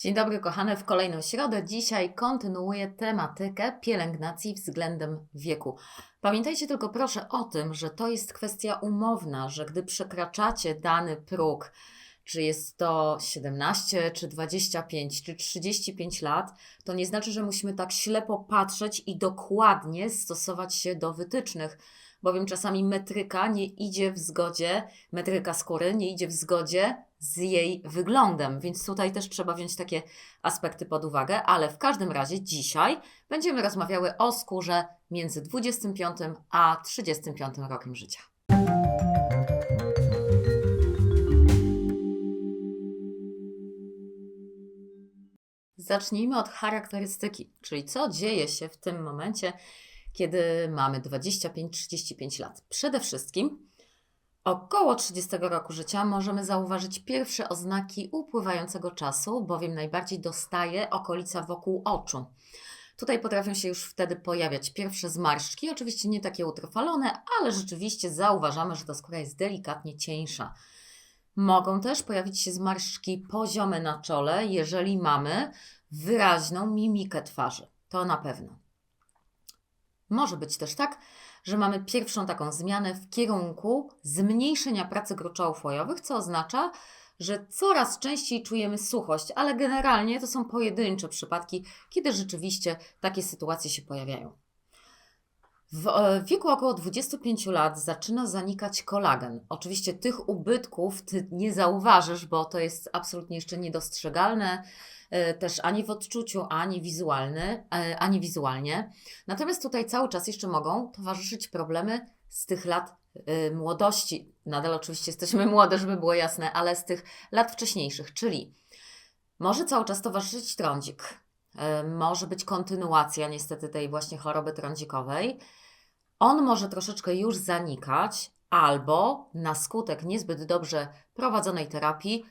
Dzień dobry, kochane, w kolejną środę. Dzisiaj kontynuuję tematykę pielęgnacji względem wieku. Pamiętajcie tylko proszę o tym, że to jest kwestia umowna, że gdy przekraczacie dany próg, czy jest to 17, czy 25, czy 35 lat, to nie znaczy, że musimy tak ślepo patrzeć i dokładnie stosować się do wytycznych, bowiem czasami metryka nie idzie w zgodzie, metryka skóry nie idzie w zgodzie z jej wyglądem, więc tutaj też trzeba wziąć takie aspekty pod uwagę, ale w każdym razie dzisiaj będziemy rozmawiały o skórze między 25 a 35 rokiem życia. Zacznijmy od charakterystyki, czyli co dzieje się w tym momencie, kiedy mamy 25-35 lat. Przede wszystkim około 30 roku życia możemy zauważyć pierwsze oznaki upływającego czasu, bowiem najbardziej dostaje okolica wokół oczu. Tutaj potrafią się już wtedy pojawiać pierwsze zmarszczki, oczywiście nie takie utrwalone, ale rzeczywiście zauważamy, że ta skóra jest delikatnie cieńsza. Mogą też pojawić się zmarszczki poziome na czole, jeżeli mamy wyraźną mimikę twarzy. To na pewno. Może być też tak, że mamy pierwszą taką zmianę w kierunku zmniejszenia pracy gruczołów łojowych, co oznacza, że coraz częściej czujemy suchość, ale generalnie to są pojedyncze przypadki, kiedy rzeczywiście takie sytuacje się pojawiają. W e, wieku około 25 lat zaczyna zanikać kolagen. Oczywiście tych ubytków ty nie zauważysz, bo to jest absolutnie jeszcze niedostrzegalne e, też ani w odczuciu, ani, wizualny, e, ani wizualnie. Natomiast tutaj cały czas jeszcze mogą towarzyszyć problemy z tych lat młodości. Nadal oczywiście jesteśmy młode, żeby było jasne, ale z tych lat wcześniejszych, czyli może cały czas towarzyszyć trądzik. Może być kontynuacja niestety tej właśnie choroby trądzikowej on może troszeczkę już zanikać, albo na skutek niezbyt dobrze prowadzonej terapii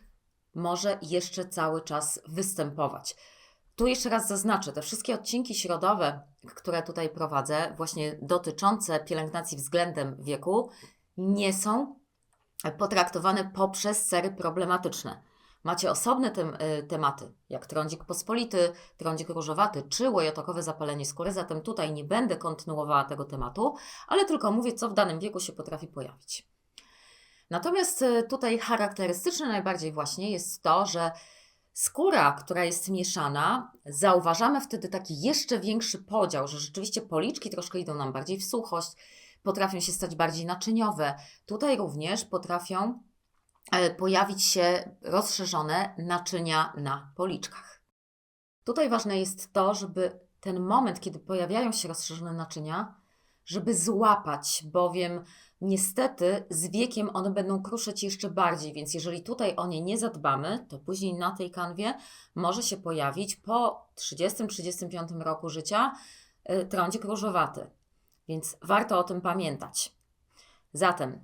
może jeszcze cały czas występować. Tu jeszcze raz zaznaczę, te wszystkie odcinki środowe, które tutaj prowadzę, właśnie dotyczące pielęgnacji względem wieku, nie są potraktowane poprzez sery problematyczne. Macie osobne tem, y, tematy, jak trądzik pospolity, trądzik różowaty czy łojotokowe zapalenie skóry, zatem tutaj nie będę kontynuowała tego tematu, ale tylko mówię, co w danym wieku się potrafi pojawić. Natomiast y, tutaj charakterystyczne najbardziej właśnie jest to, że skóra, która jest mieszana, zauważamy wtedy taki jeszcze większy podział, że rzeczywiście policzki troszkę idą nam bardziej w suchość, potrafią się stać bardziej naczyniowe. Tutaj również potrafią pojawić się rozszerzone naczynia na policzkach. Tutaj ważne jest to, żeby ten moment, kiedy pojawiają się rozszerzone naczynia, żeby złapać, bowiem niestety z wiekiem one będą kruszyć jeszcze bardziej, więc jeżeli tutaj o nie nie zadbamy, to później na tej kanwie może się pojawić po 30-35 roku życia e, trądzik różowaty. Więc warto o tym pamiętać. Zatem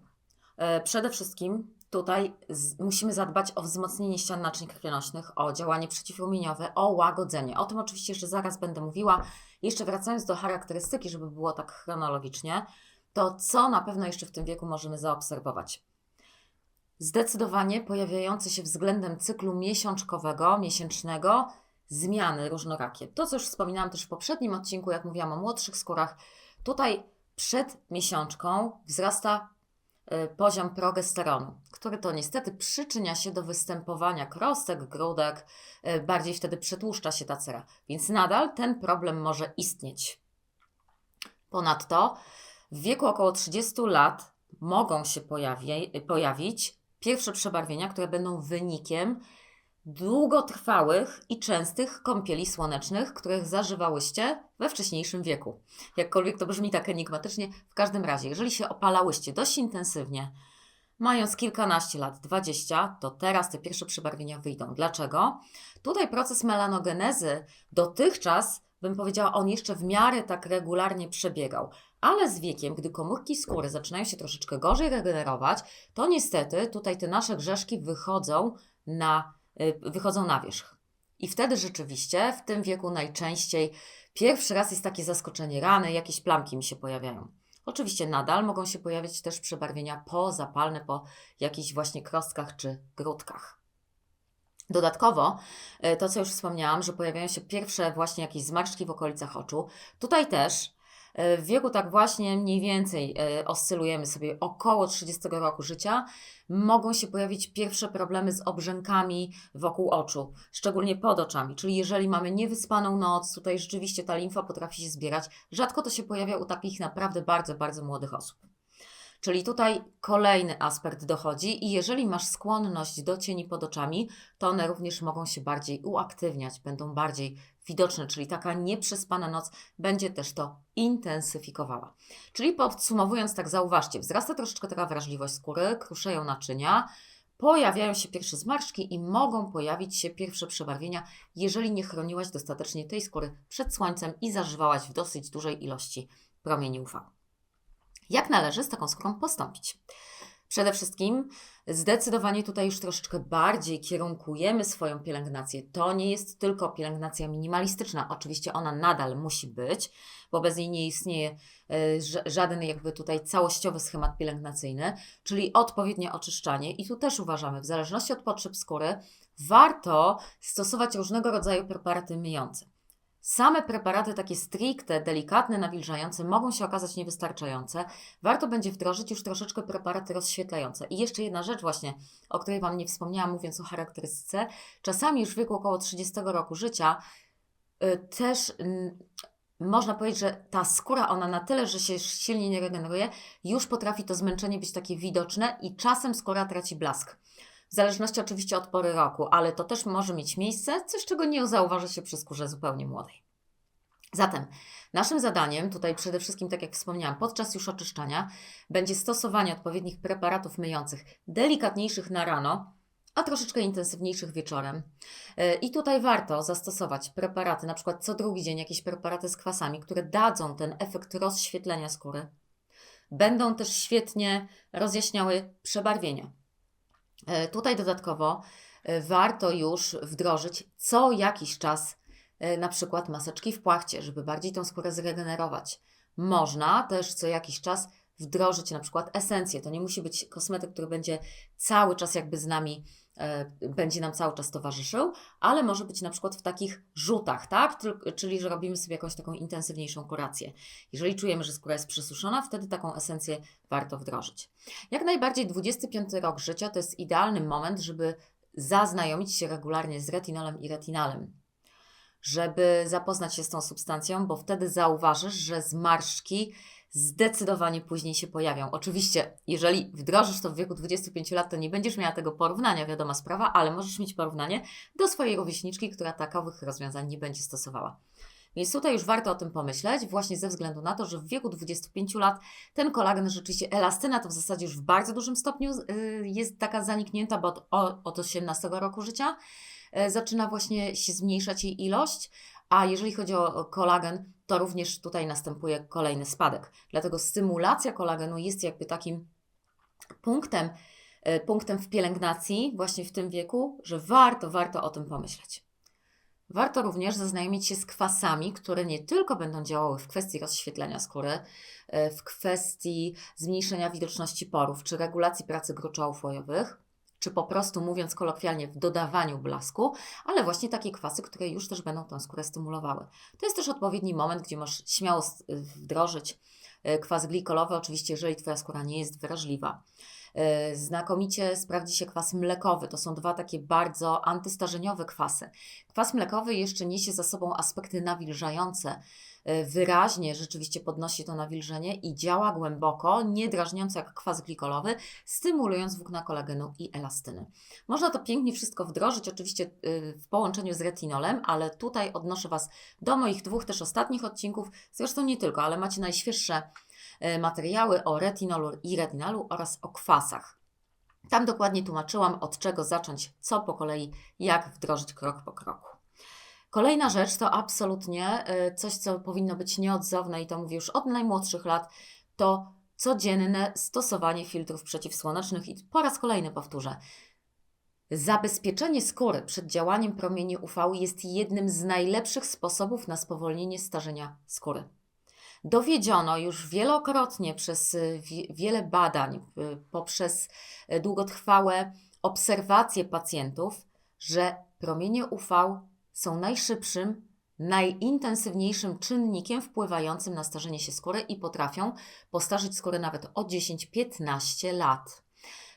e, przede wszystkim tutaj z, musimy zadbać o wzmocnienie ścian naczyń krwionośnych, o działanie przeciwrumieniowe, o łagodzenie. O tym oczywiście jeszcze zaraz będę mówiła. Jeszcze wracając do charakterystyki, żeby było tak chronologicznie, to co na pewno jeszcze w tym wieku możemy zaobserwować? Zdecydowanie pojawiające się względem cyklu miesiączkowego, miesięcznego, zmiany różnorakie. To, co już wspominałam też w poprzednim odcinku, jak mówiłam o młodszych skórach, tutaj przed miesiączką wzrasta poziom progesteronu, który to niestety przyczynia się do występowania krostek, grudek, y, bardziej wtedy przetłuszcza się ta cera, więc nadal ten problem może istnieć. Ponadto w wieku około 30 lat mogą się pojawi pojawić pierwsze przebarwienia, które będą wynikiem długotrwałych i częstych kąpieli słonecznych, których zażywałyście we wcześniejszym wieku. Jakkolwiek to brzmi tak enigmatycznie, w każdym razie, jeżeli się opalałyście dość intensywnie, mając kilkanaście lat, 20, to teraz te pierwsze przebarwienia wyjdą. Dlaczego? Tutaj proces melanogenezy dotychczas, bym powiedziała, on jeszcze w miarę tak regularnie przebiegał. Ale z wiekiem, gdy komórki skóry zaczynają się troszeczkę gorzej regenerować, to niestety tutaj te nasze grzeszki wychodzą na wychodzą na wierzch. I wtedy rzeczywiście w tym wieku najczęściej pierwszy raz jest takie zaskoczenie rany, jakieś plamki mi się pojawiają. Oczywiście nadal mogą się pojawiać też przebarwienia pozapalne po jakichś właśnie krostkach czy grudkach. Dodatkowo, e, to co już wspomniałam, że pojawiają się pierwsze właśnie jakieś zmarszczki w okolicach oczu. Tutaj też w wieku tak właśnie mniej więcej e, oscylujemy sobie około 30 roku życia, mogą się pojawić pierwsze problemy z obrzękami wokół oczu, szczególnie pod oczami. Czyli jeżeli mamy niewyspaną noc, tutaj rzeczywiście ta limfa potrafi się zbierać. Rzadko to się pojawia u takich naprawdę bardzo, bardzo młodych osób. Czyli tutaj kolejny aspekt dochodzi i jeżeli masz skłonność do cieni pod oczami, to one również mogą się bardziej uaktywniać, będą bardziej widoczne, czyli taka nieprzespana noc będzie też to intensyfikowała. Czyli podsumowując, tak zauważcie, wzrasta troszeczkę taka wrażliwość skóry, kruszeją naczynia, pojawiają się pierwsze zmarszczki i mogą pojawić się pierwsze przebarwienia, jeżeli nie chroniłaś dostatecznie tej skóry przed słońcem i zażywałaś w dosyć dużej ilości promieni UV. Jak należy z taką skórą postąpić? Przede wszystkim zdecydowanie tutaj już troszeczkę bardziej kierunkujemy swoją pielęgnację. To nie jest tylko pielęgnacja minimalistyczna. Oczywiście ona nadal musi być, bo bez niej nie istnieje e, żaden jakby tutaj całościowy schemat pielęgnacyjny, czyli odpowiednie oczyszczanie. I tu też uważamy, w zależności od potrzeb skóry, warto stosować różnego rodzaju preparaty myjące. Same preparaty takie stricte, delikatne, nawilżające mogą się okazać niewystarczające. Warto będzie wdrożyć już troszeczkę preparaty rozświetlające. I jeszcze jedna rzecz właśnie, o której Wam nie wspomniałam, mówiąc o charakterystyce. Czasami już w wieku około 30 roku życia y, też można powiedzieć, że ta skóra, ona na tyle, że się silnie nie regeneruje, już potrafi to zmęczenie być takie widoczne i czasem skóra traci blask w zależności oczywiście od pory roku, ale to też może mieć miejsce, coś czego nie zauważy się przy skórze zupełnie młodej. Zatem naszym zadaniem, tutaj przede wszystkim, tak jak wspomniałam, podczas już oczyszczania, będzie stosowanie odpowiednich preparatów myjących, delikatniejszych na rano, a troszeczkę intensywniejszych wieczorem. E, I tutaj warto zastosować preparaty, na przykład co drugi dzień jakieś preparaty z kwasami, które dadzą ten efekt rozświetlenia skóry. Będą też świetnie rozjaśniały przebarwienia. E, tutaj dodatkowo e, warto już wdrożyć co jakiś czas e, na przykład maseczki w płachcie, żeby bardziej tą skórę zregenerować. Można też co jakiś czas wdrożyć na przykład esencję. To nie musi być kosmetyk, który będzie cały czas jakby z nami będzie nam cały czas towarzyszył, ale może być na przykład w takich rzutach, tak? Czyli, że robimy sobie jakąś taką intensywniejszą kurację. Jeżeli czujemy, że skóra jest przesuszona, wtedy taką esencję warto wdrożyć. Jak najbardziej 25 rok życia to jest idealny moment, żeby zaznajomić się regularnie z retinolem i retinalem. Żeby zapoznać się z tą substancją, bo wtedy zauważysz, że zmarszczki zdecydowanie później się pojawią. Oczywiście, jeżeli wdrożysz to w wieku 25 lat, to nie będziesz miała tego porównania, wiadoma sprawa, ale możesz mieć porównanie do swojej rówieśniczki, która takowych rozwiązań nie będzie stosowała. Więc tutaj już warto o tym pomyśleć, właśnie ze względu na to, że w wieku 25 lat ten kolagen, rzeczywiście elastyna, to w zasadzie już w bardzo dużym stopniu y, jest taka zaniknięta, bo od, od 18 roku życia y, zaczyna właśnie się zmniejszać jej ilość, a jeżeli chodzi o kolagen, to również tutaj następuje kolejny spadek. Dlatego stymulacja kolagenu jest jakby takim punktem, e, punktem w pielęgnacji właśnie w tym wieku, że warto, warto o tym pomyśleć. Warto również zaznajomić się z kwasami, które nie tylko będą działały w kwestii rozświetlenia skóry, e, w kwestii zmniejszenia widoczności porów czy regulacji pracy gruczołów łojowych, czy po prostu mówiąc kolokwialnie w dodawaniu blasku, ale właśnie takie kwasy, które już też będą tę skórę stymulowały. To jest też odpowiedni moment, gdzie możesz śmiało wdrożyć e, kwas glikolowy, oczywiście jeżeli Twoja skóra nie jest wrażliwa. E, znakomicie sprawdzi się kwas mlekowy. To są dwa takie bardzo antystarzeniowe kwasy. Kwas mlekowy jeszcze niesie za sobą aspekty nawilżające, E, wyraźnie rzeczywiście podnosi to nawilżenie i działa głęboko, nie drażniąc jak kwas glikolowy, stymulując włókna kolagenu i elastyny. Można to pięknie wszystko wdrożyć, oczywiście e, w połączeniu z retinolem, ale tutaj odnoszę Was do moich dwóch też ostatnich odcinków, zresztą nie tylko, ale macie najświeższe materiały o retinolu i retinalu oraz o kwasach. Tam dokładnie tłumaczyłam, od czego zacząć, co po kolei, jak wdrożyć krok po kroku. Kolejna rzecz to absolutnie y, coś, co powinno być nieodzowne i to mówię już od najmłodszych lat, to codzienne stosowanie filtrów przeciwsłonecznych i po raz kolejny powtórzę. Zabezpieczenie skóry przed działaniem promieni UV jest jednym z najlepszych sposobów na spowolnienie starzenia skóry. Dowiedziono już wielokrotnie przez y, wiele badań, y, poprzez długotrwałe obserwacje pacjentów, że promienie UV są najszybszym, najintensywniejszym czynnikiem wpływającym na starzenie się skóry i potrafią postarzyć skórę nawet o 10-15 lat.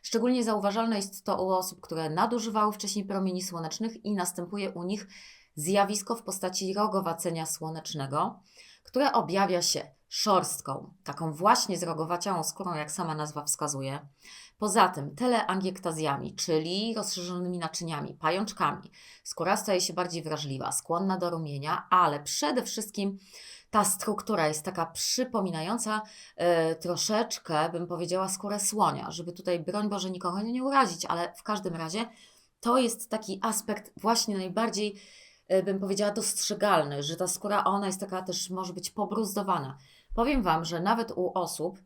Szczególnie zauważalne jest to u osób, które nadużywały wcześniej promieni słonecznych i następuje u nich zjawisko w postaci rogowacenia słonecznego, które objawia się szorstką, taką właśnie zrogowaciałą skórą, jak sama nazwa wskazuje. Poza tym teleangiektazjami, czyli rozszerzonymi naczyniami, pajączkami. Skóra staje się bardziej wrażliwa, skłonna do rumienia, ale przede wszystkim ta struktura jest taka przypominająca e, troszeczkę, bym powiedziała, skórę słonia, żeby tutaj, broń Boże, nikogo nie urazić, ale w każdym razie to jest taki aspekt właśnie najbardziej, bym powiedziała, dostrzegalny, że ta skóra, ona jest taka też, może być pobruzdowana. Powiem Wam, że nawet u osób,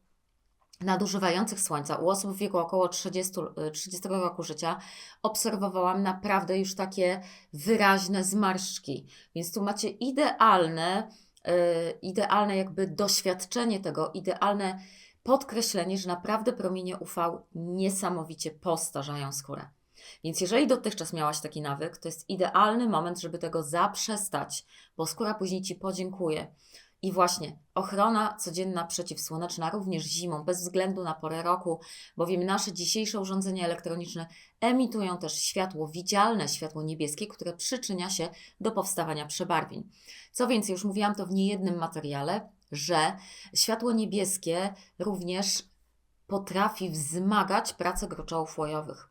nadużywających słońca, u osób w wieku około 30, 30 y, roku życia, obserwowałam naprawdę już takie wyraźne zmarszczki. Więc tu macie idealne, yy, idealne jakby doświadczenie tego, idealne podkreślenie, że naprawdę promienie UV niesamowicie postarzają skórę. Więc jeżeli dotychczas miałaś taki nawyk, to jest idealny moment, żeby tego zaprzestać, bo skóra później Ci podziękuje. I właśnie ochrona codzienna przeciwsłoneczna również zimą, bez względu na porę roku, bowiem nasze dzisiejsze urządzenia elektroniczne emitują też światło widzialne, światło niebieskie, które przyczynia się do powstawania przebarwień. Co więcej, już mówiłam to w niejednym materiale, że światło niebieskie również potrafi wzmagać pracę gruczołów łojowych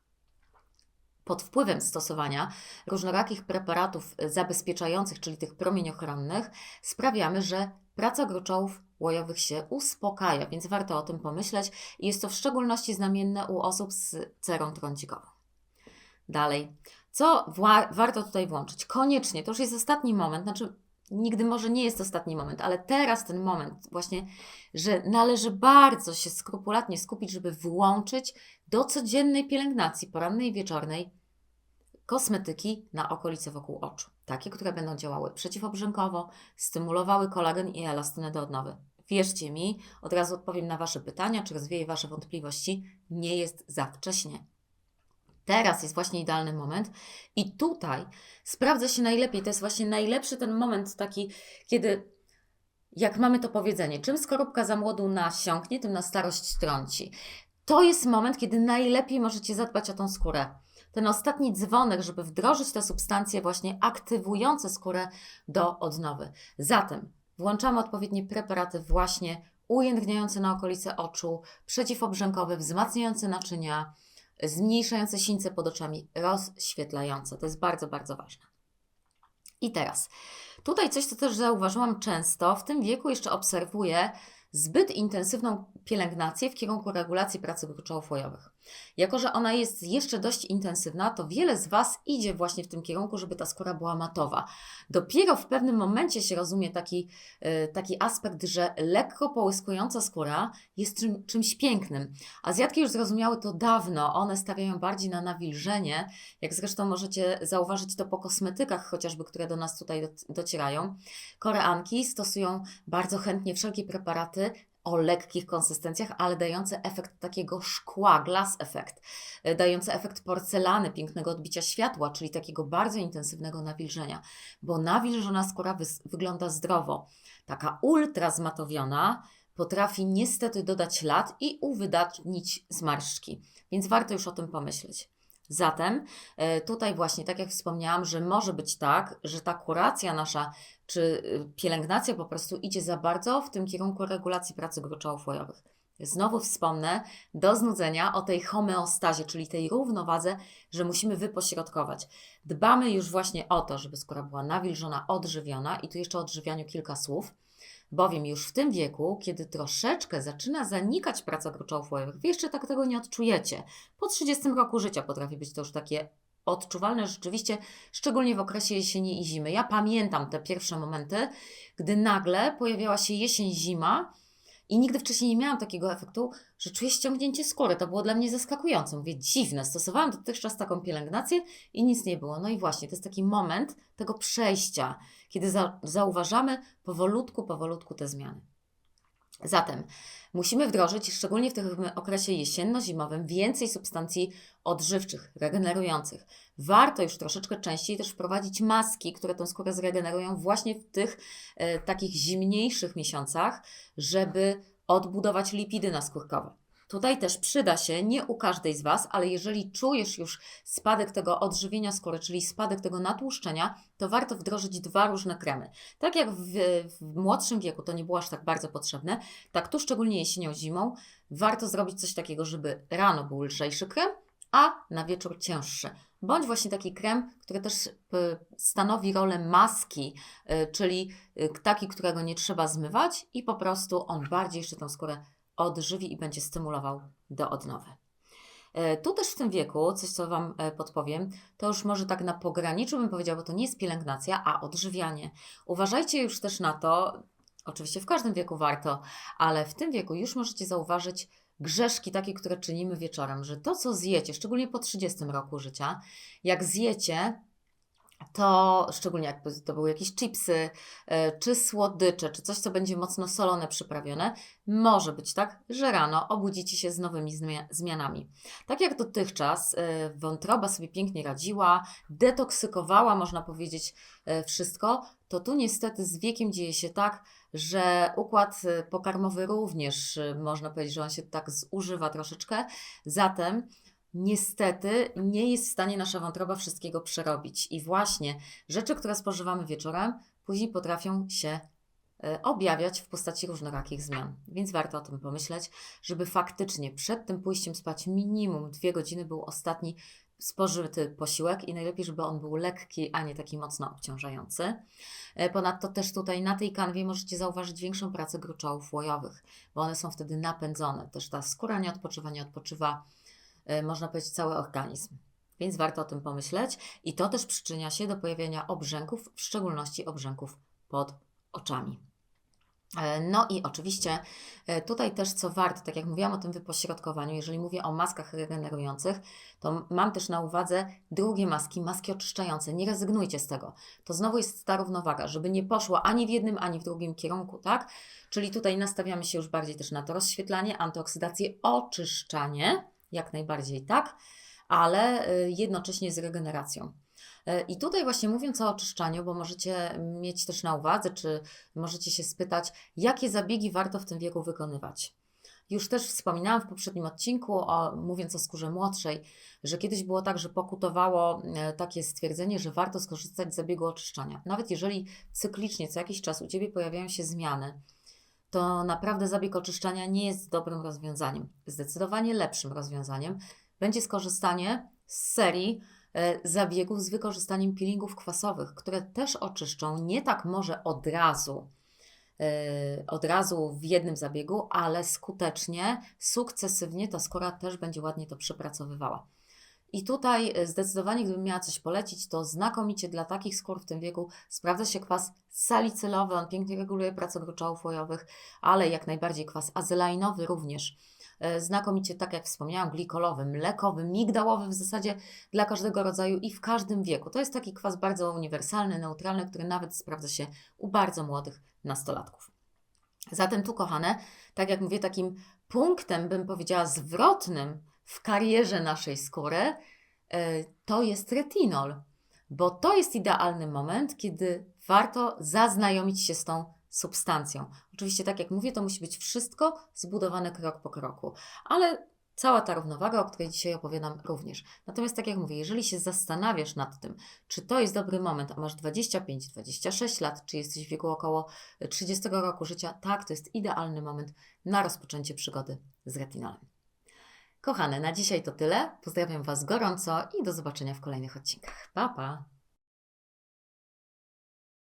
pod wpływem stosowania różnorakich preparatów zabezpieczających, czyli tych promieniochronnych, sprawiamy, że praca gruczołów łojowych się uspokaja, więc warto o tym pomyśleć jest to w szczególności znamienne u osób z cerą trądzikową. Dalej, co warto tutaj włączyć? Koniecznie, to już jest ostatni moment, znaczy nigdy może nie jest ostatni moment, ale teraz ten moment właśnie, że należy bardzo się skrupulatnie skupić, żeby włączyć do codziennej pielęgnacji porannej i wieczornej kosmetyki na okolice wokół oczu. Takie, które będą działały przeciwobrzękowo, stymulowały kolagen i elastynę do odnowy. Wierzcie mi, od razu odpowiem na Wasze pytania, czy rozwieję Wasze wątpliwości. Nie jest za wcześnie. Teraz jest właśnie idealny moment i tutaj sprawdza się najlepiej. To jest właśnie najlepszy ten moment taki, kiedy jak mamy to powiedzenie, czym skorupka za młodu nasiąknie, tym na starość trąci. To jest moment, kiedy najlepiej możecie zadbać o tą skórę ten ostatni dzwonek, żeby wdrożyć te substancje właśnie aktywujące skórę do odnowy. Zatem włączamy odpowiednie preparaty właśnie ujędrniające na okolice oczu, przeciwobrzękowe, wzmacniające naczynia, zmniejszające sińce pod oczami, rozświetlające. To jest bardzo, bardzo ważne. I teraz, tutaj coś, co też zauważyłam często, w tym wieku jeszcze obserwuję zbyt intensywną pielęgnację w kierunku regulacji pracy gruczołów łojowych. Jako, że ona jest jeszcze dość intensywna, to wiele z Was idzie właśnie w tym kierunku, żeby ta skóra była matowa. Dopiero w pewnym momencie się rozumie taki, yy, taki aspekt, że lekko połyskująca skóra jest czym, czymś pięknym. Azjatki już zrozumiały to dawno, one stawiają bardziej na nawilżenie, jak zresztą możecie zauważyć to po kosmetykach chociażby, które do nas tutaj docierają. Koreanki stosują bardzo chętnie wszelkie preparaty o lekkich konsystencjach, ale dające efekt takiego szkła, glass efekt, e, dające efekt porcelany, pięknego odbicia światła, czyli takiego bardzo intensywnego nawilżenia, bo nawilżona skóra wygląda zdrowo. Taka ultra zmatowiona potrafi niestety dodać lat i uwydatnić zmarszczki, więc warto już o tym pomyśleć. Zatem e, tutaj właśnie, tak jak wspomniałam, że może być tak, że ta kuracja nasza, czy y, pielęgnacja po prostu idzie za bardzo w tym kierunku regulacji pracy gruczołów. Znowu wspomnę do znudzenia o tej homeostazie, czyli tej równowadze, że musimy wypośrodkować. Dbamy już właśnie o to, żeby skóra była nawilżona, odżywiona i tu jeszcze o odżywianiu kilka słów bowiem już w tym wieku, kiedy troszeczkę zaczyna zanikać praca gruczołów łojowych, wy jeszcze tak tego nie odczujecie. Po 30 roku życia potrafi być to już takie odczuwalne rzeczywiście, szczególnie w okresie jesieni i zimy. Ja pamiętam te pierwsze momenty, gdy nagle pojawiała się jesień, zima i nigdy wcześniej nie miałam takiego efektu, że czuję ściągnięcie skóry. To było dla mnie zaskakujące. Mówię, dziwne. Stosowałam dotychczas taką pielęgnację i nic nie było. No i właśnie, to jest taki moment tego przejścia, kiedy za, zauważamy powolutku, powolutku te zmiany. Zatem musimy wdrożyć, szczególnie w tym okresie jesienno-zimowym, więcej substancji odżywczych, regenerujących. Warto już troszeczkę częściej też wprowadzić maski, które tę skórę zregenerują właśnie w tych e, takich zimniejszych miesiącach, żeby odbudować lipidy naskórkowe. Tutaj też przyda się, nie u każdej z Was, ale jeżeli czujesz już spadek tego odżywienia skóry, czyli spadek tego natłuszczenia, to warto wdrożyć dwa różne kremy. Tak jak w, w młodszym wieku to nie było aż tak bardzo potrzebne, tak tu szczególnie jesienią, zimą, warto zrobić coś takiego, żeby rano był lżejszy krem, a na wieczór cięższy. Bądź właśnie taki krem, który też y, stanowi rolę maski, y, czyli y, taki, którego nie trzeba zmywać i po prostu on bardziej jeszcze tą skórę odżywi i będzie stymulował do odnowy. E, tu też w tym wieku, coś co Wam e, podpowiem, to już może tak na pograniczu bym powiedziała, bo to nie jest pielęgnacja, a odżywianie. Uważajcie już też na to, oczywiście w każdym wieku warto, ale w tym wieku już możecie zauważyć grzeszki takie, które czynimy wieczorem, że to co zjecie, szczególnie po 30 roku życia, jak zjecie, to szczególnie jakby to były jakieś chipsy, e, czy słodycze, czy coś, co będzie mocno solone, przyprawione, może być tak, że rano obudzicie się z nowymi zmianami. Tak jak dotychczas e, wątroba sobie pięknie radziła, detoksykowała, można powiedzieć, e, wszystko, to tu niestety z wiekiem dzieje się tak, że układ pokarmowy również, można powiedzieć, że on się tak zużywa troszeczkę. Zatem niestety nie jest w stanie nasza wątroba wszystkiego przerobić. I właśnie rzeczy, które spożywamy wieczorem, później potrafią się e, objawiać w postaci różnorakich zmian. Więc warto o tym pomyśleć, żeby faktycznie przed tym pójściem spać minimum dwie godziny był ostatni spożyty posiłek i najlepiej, żeby on był lekki, a nie taki mocno obciążający. E, ponadto też tutaj na tej kanwie możecie zauważyć większą pracę gruczołów łojowych, bo one są wtedy napędzone. Też ta skóra nie odpoczywa, nie odpoczywa można powiedzieć, cały organizm. Więc warto o tym pomyśleć i to też przyczynia się do pojawienia obrzęków, w szczególności obrzęków pod oczami. E, no i oczywiście e, tutaj też co warto, tak jak mówiłam o tym wypośrodkowaniu, jeżeli mówię o maskach regenerujących, to mam też na uwadze drugie maski, maski oczyszczające. Nie rezygnujcie z tego. To znowu jest ta równowaga, żeby nie poszło ani w jednym, ani w drugim kierunku, tak? Czyli tutaj nastawiamy się już bardziej też na to rozświetlanie, antyoksydację, oczyszczanie, jak najbardziej tak, ale y, jednocześnie z regeneracją. Y, I tutaj właśnie mówiąc o oczyszczaniu, bo możecie mieć też na uwadze, czy możecie się spytać, jakie zabiegi warto w tym wieku wykonywać. Już też wspominałam w poprzednim odcinku, o, mówiąc o skórze młodszej, że kiedyś było tak, że pokutowało y, takie stwierdzenie, że warto skorzystać z zabiegu oczyszczania. Nawet jeżeli cyklicznie co jakiś czas u Ciebie pojawiają się zmiany, to naprawdę zabieg oczyszczania nie jest dobrym rozwiązaniem. Zdecydowanie lepszym rozwiązaniem będzie skorzystanie z serii e, zabiegów z wykorzystaniem peelingów kwasowych, które też oczyszczą nie tak może od razu, e, od razu w jednym zabiegu, ale skutecznie, sukcesywnie ta skóra też będzie ładnie to przepracowywała. I tutaj e, zdecydowanie, gdybym miała coś polecić, to znakomicie dla takich skór w tym wieku sprawdza się kwas salicylowy, on pięknie reguluje pracę gruczołów łojowych, ale jak najbardziej kwas azelainowy również. E, znakomicie, tak jak wspomniałam, glikolowy, mlekowy, migdałowy w zasadzie dla każdego rodzaju i w każdym wieku. To jest taki kwas bardzo uniwersalny, neutralny, który nawet sprawdza się u bardzo młodych nastolatków. Zatem tu, kochane, tak jak mówię, takim punktem, bym powiedziała, zwrotnym w karierze naszej skóry, e, to jest retinol, bo to jest idealny moment, kiedy warto zaznajomić się z tą substancją. Oczywiście, tak jak mówię, to musi być wszystko zbudowane krok po kroku, ale cała ta równowaga, o której dzisiaj opowiadam, również. Natomiast, tak jak mówię, jeżeli się zastanawiasz nad tym, czy to jest dobry moment, a masz 25-26 lat, czy jesteś w wieku około 30 roku życia, tak, to jest idealny moment na rozpoczęcie przygody z retinolem. Kochane, na dzisiaj to tyle. Pozdrawiam Was gorąco i do zobaczenia w kolejnych odcinkach. Pa, pa!